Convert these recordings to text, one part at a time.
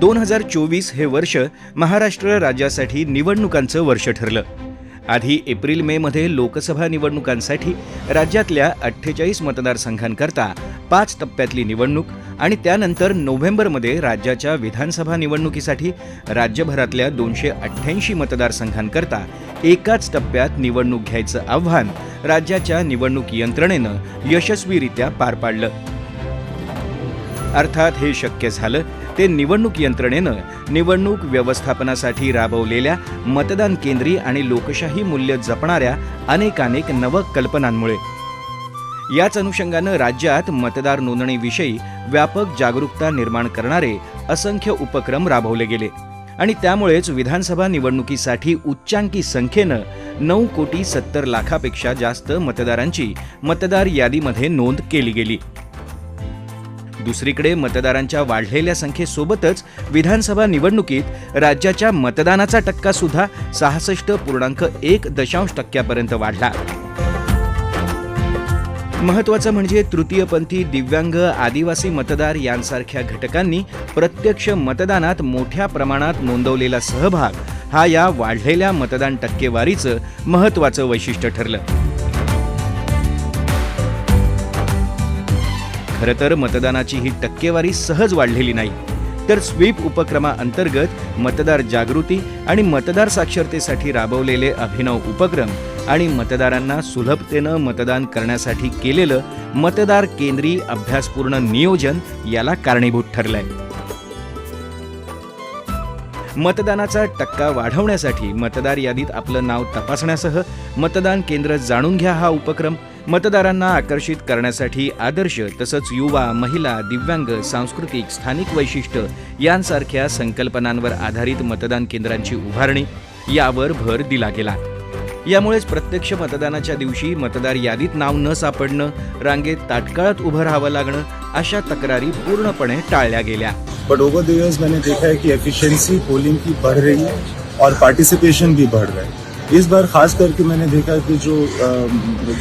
दोन हजार चोवीस हे वर्ष महाराष्ट्र राज्यासाठी निवडणुकांचं वर्ष ठरलं. आधी एप्रिल मे मध्ये लोकसभा निवडणुकांसाठी राज्यातल्या अठ्ठेचाळीस मतदारसंघांकरता पाच टप्प्यातली निवडणूक आणि त्यानंतर नोव्हेंबरमध्ये राज्याच्या विधानसभा निवडणुकीसाठी राज्यभरातल्या दोनशे अठ्ठ्याऐंशी मतदारसंघांकरता एकाच टप्प्यात निवडणूक घ्यायचं आव्हान राज्याच्या निवडणूक यंत्रणेनं यशस्वीरित्या पार पाडलं. अर्थात हे शक्य झालं ते निवडणूक यंत्रणेनं निवडणूक व्यवस्थापनासाठी राबवलेल्या मतदान केंद्री आणि लोकशाही मूल्य जपणाऱ्या अनेकानेक नवकल्पनांमुळे. याच अनुषंगानं राज्यात मतदार नोंदणीविषयी व्यापक जागरूकता निर्माण करणारे असंख्य उपक्रम राबवले गेले आणि त्यामुळेच विधानसभा निवडणुकीसाठी उच्चांकी संख्येनं नऊ कोटी सत्तर लाखापेक्षा जास्त मतदारांची मतदार यादीमध्ये नोंद केली गेली. दुसरीकडे मतदारांच्या वाढलेल्या संख्येसोबतच विधानसभा निवडणुकीत राज्याच्या मतदानाचा टक्का सुद्धा सहासष्ट पूर्णांक एक दशांश टक्क्यापर्यंत वाढला. महत्वाचं म्हणजे तृतीयपंथी दिव्यांग आदिवासी मतदार यांसारख्या घटकांनी प्रत्यक्ष मतदानात मोठ्या प्रमाणात नोंदवलेला सहभाग हा या वाढलेल्या मतदान टक्केवारीचं महत्वाचं वैशिष्ट्य ठरलं. खरं तर मतदानाची ही टक्केवारी सहज वाढलेली नाही. तर स्वीप उपक्रमाअंतर्गत मतदार जागृती आणि मतदार साक्षरतेसाठी राबवलेले अभिनव उपक्रम आणि मतदारांना सुलभतेनं मतदान करण्यासाठी केलेलं मतदार केंद्री अभ्यासपूर्ण नियोजन याला कारणीभूत ठरलंय. मतदानाचा टक्का वाढवण्यासाठी मतदार यादीत आपलं नाव तपासण्यासह मतदान केंद्र जाणून घ्या हा उपक्रम मतदारांना आकर्षित करण्यासाठी आदर्श तसंच युवा महिला दिव्यांग सांस्कृतिक स्थानिक वैशिष्ट्य यांसारख्या संकल्पनांवर आधारित मतदान केंद्रांची उभारणी यावर भर दिला गेला. यामुळेच प्रत्यक्ष मतदानाच्या दिवशी मतदार यादीत नाव न सापडणं रांगेत ताटकाळात उभं राहावं लागणं अशा तक्रारी पूर्णपणे टाळल्या गेल्या. बट ओवर द इयर्स मैंने देखा है कि एफिशिएंसी पोलिंग की बढ़ रही है और पार्टिसिपेशन भी बढ़ रहा है। इस बार खास करके मैंने देखा कि जो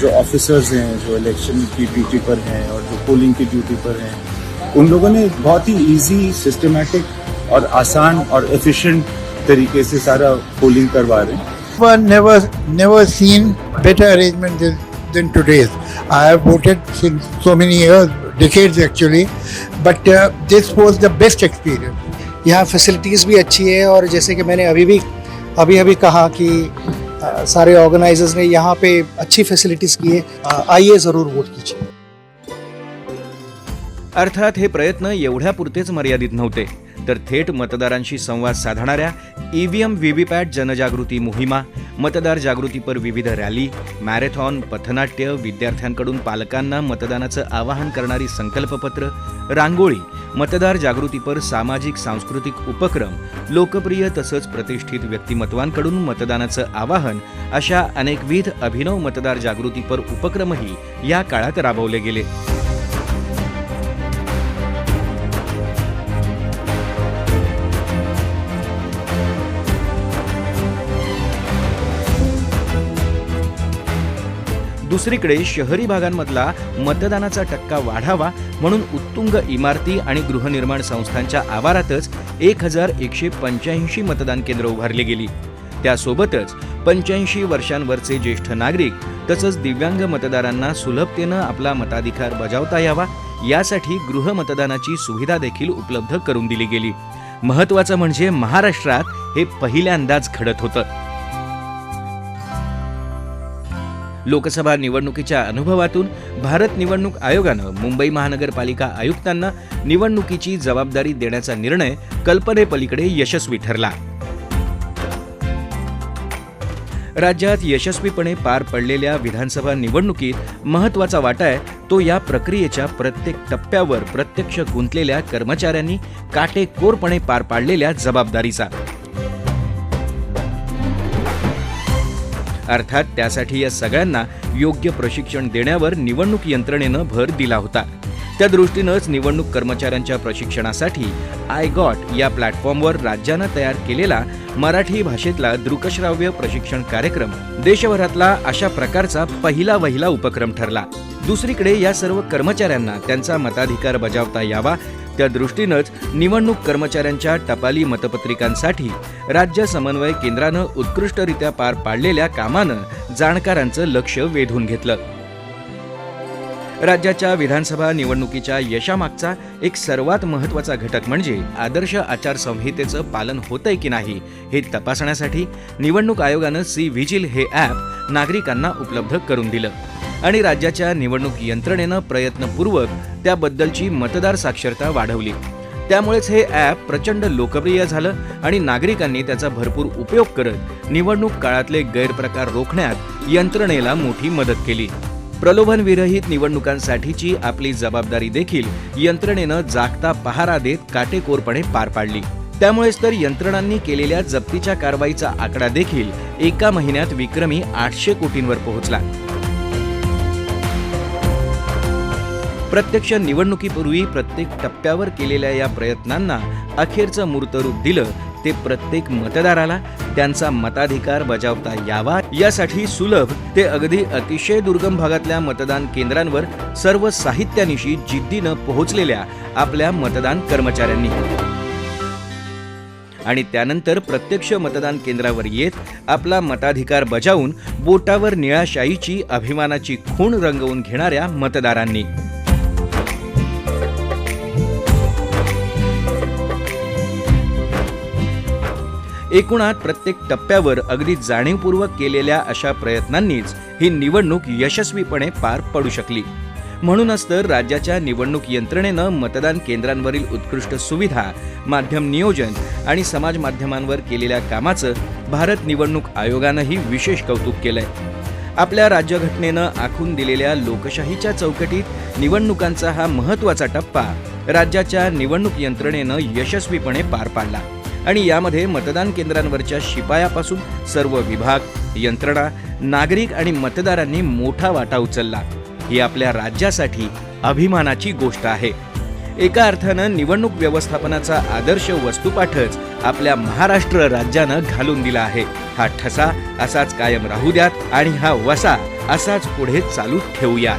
जो ऑफिसर्स हैं जो इलेक्शन की ड्यूटी पर हैं और जो पोलिंग की ड्यूटी पर हैं उन लोगों ने बहुत ही इजी सिस्टमेटिक और आसान और एफिशिएंट तरीके से सारा पोलिंग करवा रहे हैं। One never never seen better arrangement than, than today's. I have voted since so many years, decades actually, but uh, this was the best experience. यहाँ फैसिलिटीज़ भी अच्छी है और जैसे कि मैंने अभी भी अभी अभी कहा कि अ, सारे ऑर्गेनाइजर्स ने यहाँ पे अच्छी फैसिलिटीज़ की है आइए ज़रूर वोट कीजिए अर्थात हे प्रयत्न एवढ्यापुरतेच मर्यादित नव्हते तर थेट मतदारांशी संवाद साधणाऱ्या ईव्हीएम व्हीव्हीपॅट जनजागृती मोहिमा मतदार जागृतीपर विविध रॅली मॅरेथॉन पथनाट्य विद्यार्थ्यांकडून पालकांना मतदानाचं आवाहन करणारी संकल्पपत्र रांगोळी मतदार जागृतीपर सामाजिक सांस्कृतिक उपक्रम लोकप्रिय तसंच प्रतिष्ठित व्यक्तिमत्वांकडून मतदानाचं आवाहन अशा अनेकविध अभिनव मतदार जागृतीपर उपक्रमही या काळात राबवले गेले. दुसरीकडे शहरी भागांमधला मतदानाचा टक्का वाढावा म्हणून उत्तुंग इमारती आणि गृहनिर्माण संस्थांच्या आवारातच एक हजार एकशे पंच्याऐंशी मतदान केंद्र उभारली गेली. त्यासोबतच पंच्याऐंशी वर्षांवरचे ज्येष्ठ नागरिक तसंच दिव्यांग मतदारांना सुलभतेनं आपला मताधिकार बजावता यावा यासाठी गृहमतदानाची सुविधा देखील उपलब्ध करून दिली गेली. महत्वाचं म्हणजे महाराष्ट्रात हे पहिल्यांदाच घडत होतं. लोकसभा निवडणुकीच्या अनुभवातून भारत निवडणूक आयोगानं मुंबई महानगरपालिका आयुक्तांना निवडणुकीची जबाबदारी देण्याचा निर्णय कल्पनेपलीकडे यशस्वी ठरला. राज्यात यशस्वीपणे पार पडलेल्या विधानसभा निवडणुकीत महत्त्वाचा वाटा आहे तो या प्रक्रियेच्या प्रत्येक टप्प्यावर प्रत्यक्ष गुंतलेल्या कर्मचाऱ्यांनी काटेकोरपणे पार पाडलेल्या जबाबदारीचा. अर्थात त्यासाठी या सगळ्यांना योग्य प्रशिक्षण देण्यावर निवडणूक यंत्रणेनं भर दिला होता. त्या दृष्टीनंच निवडणूक कर्मचाऱ्यांच्या प्रशिक्षणासाठी आय गॉट या प्लॅटफॉर्मवर राज्यानं तयार केलेला मराठी भाषेतला दृकश्राव्य प्रशिक्षण कार्यक्रम देशभरातला अशा प्रकारचा पहिला वहिला उपक्रम ठरला. दुसरीकडे या सर्व कर्मचाऱ्यांना त्यांचा मताधिकार बजावता यावा त्या दृष्टीनंच निवडणूक कर्मचाऱ्यांच्या टपाली मतपत्रिकांसाठी राज्य समन्वय केंद्रानं उत्कृष्टरित्या पार पाडलेल्या कामानं जाणकारांचं लक्ष वेधून घेतलं. राज्याच्या विधानसभा निवडणुकीच्या यशामागचा एक सर्वात महत्त्वाचा घटक म्हणजे आदर्श आचारसंहितेचं पालन होतंय की नाही हे तपासण्यासाठी निवडणूक आयोगानं सी व्हिजिल हे ॲप नागरिकांना उपलब्ध करून दिलं. आणि राज्याच्या निवडणूक यंत्रणेनं प्रयत्नपूर्वक त्याबद्दलची मतदार साक्षरता वाढवली. त्यामुळेच हे ॲप प्रचंड लोकप्रिय झालं आणि नागरिकांनी त्याचा भरपूर उपयोग करत निवडणूक काळातले गैरप्रकार रोखण्यात यंत्रणेला मोठी मदत केली. प्रलोभनविरहित निवडणुकांसाठीची आपली जबाबदारी देखील यंत्रणेनं जागता पहारा देत काटेकोरपणे पार पाडली. त्यामुळेच तर यंत्रणांनी केलेल्या जप्तीच्या कारवाईचा आकडा देखील एका महिन्यात विक्रमी आठशे कोटींवर पोहोचला. प्रत्यक्ष निवडणुकीपूर्वी प्रत्येक टप्प्यावर केलेल्या या प्रयत्नांना अखेरचं मूर्तरूप दिलं ते प्रत्येक मतदाराला त्यांचा मताधिकार बजावता यावा यासाठी सुलभ ते अगदी अतिशय दुर्गम भागातल्या मतदान केंद्रांवर सर्व साहित्यानिशी जिद्दीनं पोहोचलेल्या आपल्या मतदान कर्मचाऱ्यांनी. आणि त्यानंतर प्रत्यक्ष मतदान केंद्रावर येत आपला मताधिकार बजावून बोटावर निळ्या अभिमानाची खूण रंगवून घेणाऱ्या मतदारांनी. एकूणात प्रत्येक टप्प्यावर अगदी जाणीवपूर्वक केलेल्या अशा प्रयत्नांनीच ही निवडणूक यशस्वीपणे पार पडू शकली. म्हणूनच तर राज्याच्या निवडणूक यंत्रणेनं मतदान केंद्रांवरील उत्कृष्ट सुविधा माध्यम नियोजन आणि समाज माध्यमांवर केलेल्या कामाचं भारत निवडणूक आयोगानंही विशेष कौतुक केलंय. आपल्या राज्यघटनेनं आखून दिलेल्या लोकशाहीच्या चौकटीत निवडणुकांचा हा महत्त्वाचा टप्पा राज्याच्या निवडणूक यंत्रणेनं यशस्वीपणे पार पाडला. आणि यामध्ये मतदान केंद्रांवरच्या शिपायापासून सर्व विभाग यंत्रणा नागरिक आणि मतदारांनी मोठा वाटा उचलला. ही आपल्या राज्यासाठी अभिमानाची गोष्ट आहे. एका अर्थानं निवडणूक व्यवस्थापनाचा आदर्श वस्तुपाठच आपल्या महाराष्ट्र राज्यानं घालून दिला आहे. हा ठसा असाच कायम राहू द्यात आणि हा वसा असाच पुढे चालू ठेवूया